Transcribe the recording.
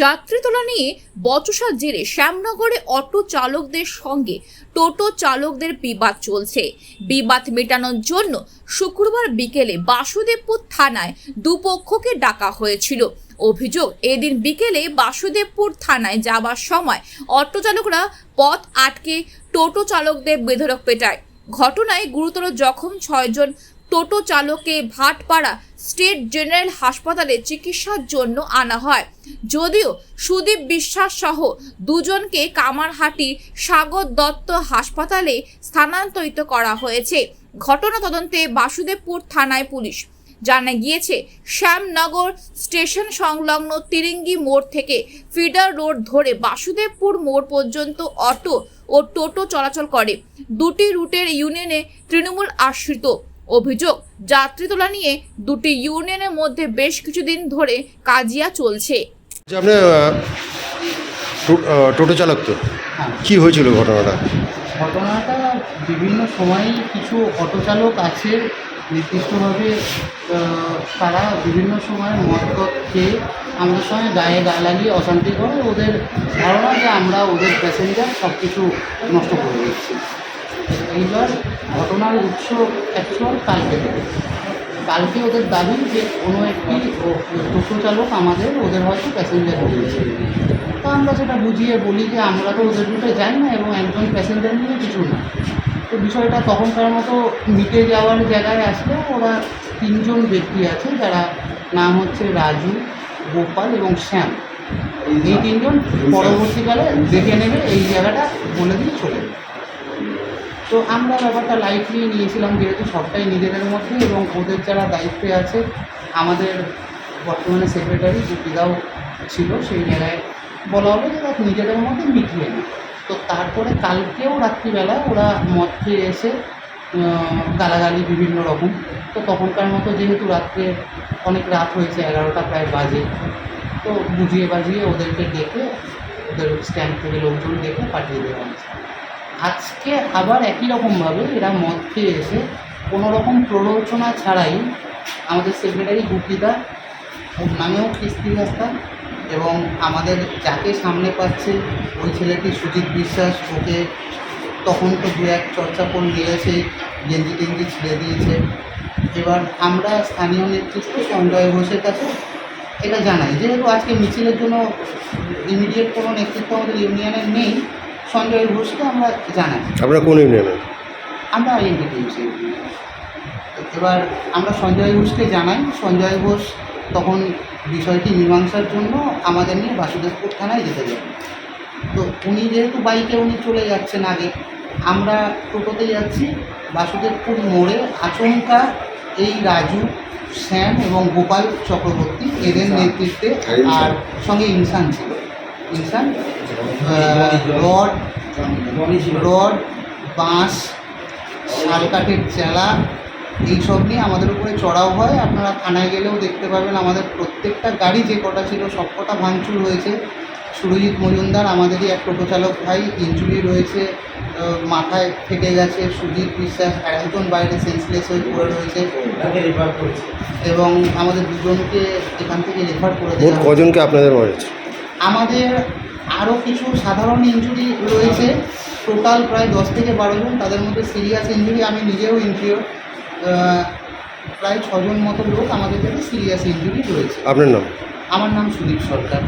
যাত্রী তোলা নিয়ে বচসার জেরে শ্যামনগরে অটো চালকদের সঙ্গে টোটো চালকদের বিবাদ চলছে। বিবাদ মেটানোর জন্য শুক্রবার বিকেলে বাসুদেবপুর থানায় দুপক্ষকে ডাকা হয়েছিল। অভিযোগ, এদিন বিকেলে বাসুদেবপুর থানায় যাবার সময় অটো চালকরা পথ আটকে টোটো চালকদের বেধরক পেটায়। ঘটনায় গুরুতর জখম ছয়জন টোটো চালককে ভাটপাড়া স্টেট জেনারেল হাসপাতালে চিকিৎসার জন্য আনা হয়। যদিও সুদীপ বিশ্বাস সহ দুজনকে কামারহাটি সাগর দত্ত হাসপাতালে স্থানান্তরিত করা হয়েছে। ঘটনা তদন্তে বাসুদেবপুর থানায় পুলিশ জানা গিয়েছে, শ্যামনগর স্টেশন সংলগ্ন তিরিঙ্গি মোড় থেকে ফিডার রোড ধরে বাসুদেবপুর মোড় পর্যন্ত অটো ও টোটো চলাচল করে। দুটি রুটের ইউনিয়নে তৃণমূল আশ্রিত। অভিযোগ যাত্রী তোলা নিয়ে দুটি ইউনিয়নের মধ্যে বেশ কিছুদিন ধরে কাজিয়া চলছে। যে আপনি টোটো চালক তো? হ্যাঁ। কি হয়েছিল ঘটনাটা? ঘটনাটা বিভিন্ন সময়ই কিছু অটো চালক আছে নির্দিষ্টভাবে তারা বিভিন্ন সময় মদ খেয়ে আমাদের সঙ্গে গায়ে গা লাগিয়ে অশান্তি করে। ওদের ধারণা যে আমরা ওদের প্যাসেঞ্জার সব কিছু নষ্ট করে দিচ্ছি। এইবার ঘটনার উৎস অ্যাকচুয়াল কালকে কালকে ওদের দাবি যে কোনো একটি টোটো চালক আমাদের ওদের হয়তো প্যাসেঞ্জার দিয়েছে তো আমরা সেটা বুঝিয়ে বলি যে আমরা তো ওদের রুটে যাই না এবং একজন প্যাসেঞ্জার নিয়ে কিছু না। তো বিষয়টা তখনকার মতো মিটে যাওয়ার জায়গায় আসলে ওরা তিনজন ব্যক্তি আছে যারা নাম হচ্ছে রাজু গোপাল এবং শ্যাম। এই তিনজন। পরবর্তীকালে দেখে নেবে এই জায়গাটা বলে দিয়ে চলে যাবে। তো আমরা ব্যাপারটা লাইটলি নিয়েছিলাম, যেহেতু সবটাই নিজেদের মধ্যে এবং ওদের যারা দায়িত্বে আছে, আমাদের বর্তমানে সেক্রেটারি গুপিদাও ছিল, সেই জায়গায় বলা হলো যে দেখ নিজেদের মধ্যে মিটিয়ে না তো তারপরে কালকেও রাত্রিবেলা ওরা মদ খেয়ে এসে গালাগালি বিভিন্ন রকম। তো তখনকার মতো যেহেতু রাত্রে অনেক রাত হয়েছে, এগারোটা প্রায় বাজে, তো বুঝিয়ে বাজিয়ে ওদেরকে ডেকে ওদের স্ট্যান্ড থেকে লোকজন ডেকে পাঠিয়ে দেওয়া হয়েছে। আজকে আবার একই রকমভাবে এরা মদ খেয়ে এসে কোনো রকম প্ররোচনা ছাড়াই আমাদের সেক্রেটারি গুপিদা ওর নামেও কিস্তি রাস্তা এবং আমাদের যাকে সামনে পাচ্ছে ওই ছেলেটি সুজিত বিশ্বাস, ওকে তখন তো দু এক চর্চা করে নিয়েছে গেঞ্জি টেঞ্জি ছিঁড়ে দিয়েছে। এবার আমরা স্থানীয় নেতৃত্ব সঞ্জয় ঘোষের কাছে এটা জানাই, যেহেতু আজকে মিছিলের জন্য ইমিডিয়েট কোনো নেতৃত্ব আমাদের ইউনিয়নের নেই সঞ্জয় ঘোষকে আমরা জানাই। আপনারা কোন ইউনিয়নের? আমরা আইএনটিটিএমসি এবার আমরা সঞ্জয় ঘোষকে জানাই। সঞ্জয় ঘোষ তখন বিষয়টি মীমাংসার জন্য আমাদের নিয়ে বাসুদেবপুর থানায় যেতে যান তো উনি যেহেতু বাইকে উনি চলে যাচ্ছেন আগে আমরা টোটোতে যাচ্ছি। বাসুদেবপুর মোড়ে আচমকা এই রাজু শ্যাম এবং গোপাল চক্রবর্তী এদের নেতৃত্বে আর সঙ্গে ইনসান ছিল। ইনসান রড রড বাঁশ শালকাঠের চেলা এইসব নিয়ে আমাদের উপরে চড়াও হয়। আপনারা থানায় গেলেও দেখতে পাবেন আমাদের প্রত্যেকটা গাড়ি যে কটা ছিল সব কটা ভাঙচুর হয়েছে। সুরজিৎ মজুমদার আমাদেরই এক টোটো চালক ভাই ইঞ্জুরি রয়েছে মাথায় ফেটে গেছে সুজিত বিশ্বাস আর একজন বাইরে সেন্সলেস হয়ে পড়ে রয়েছে। এবং আমাদের দুজনকে এখান থেকে রেফার করে দেওয়া কজনকে আপনাদের আমাদের আরও কিছু সাধারণ ইঞ্জুরি রয়েছে। টোটাল প্রায় দশ থেকে বারো জন তাদের মধ্যে সিরিয়াস ইঞ্জুরি আমি নিজেও ইনফিওর প্রায় ছজন মতো লোক আমাদের কাছে সিরিয়াস ইঞ্জুরি রয়েছে। আপনার নাম? আমার নাম সুদীপ সরকার।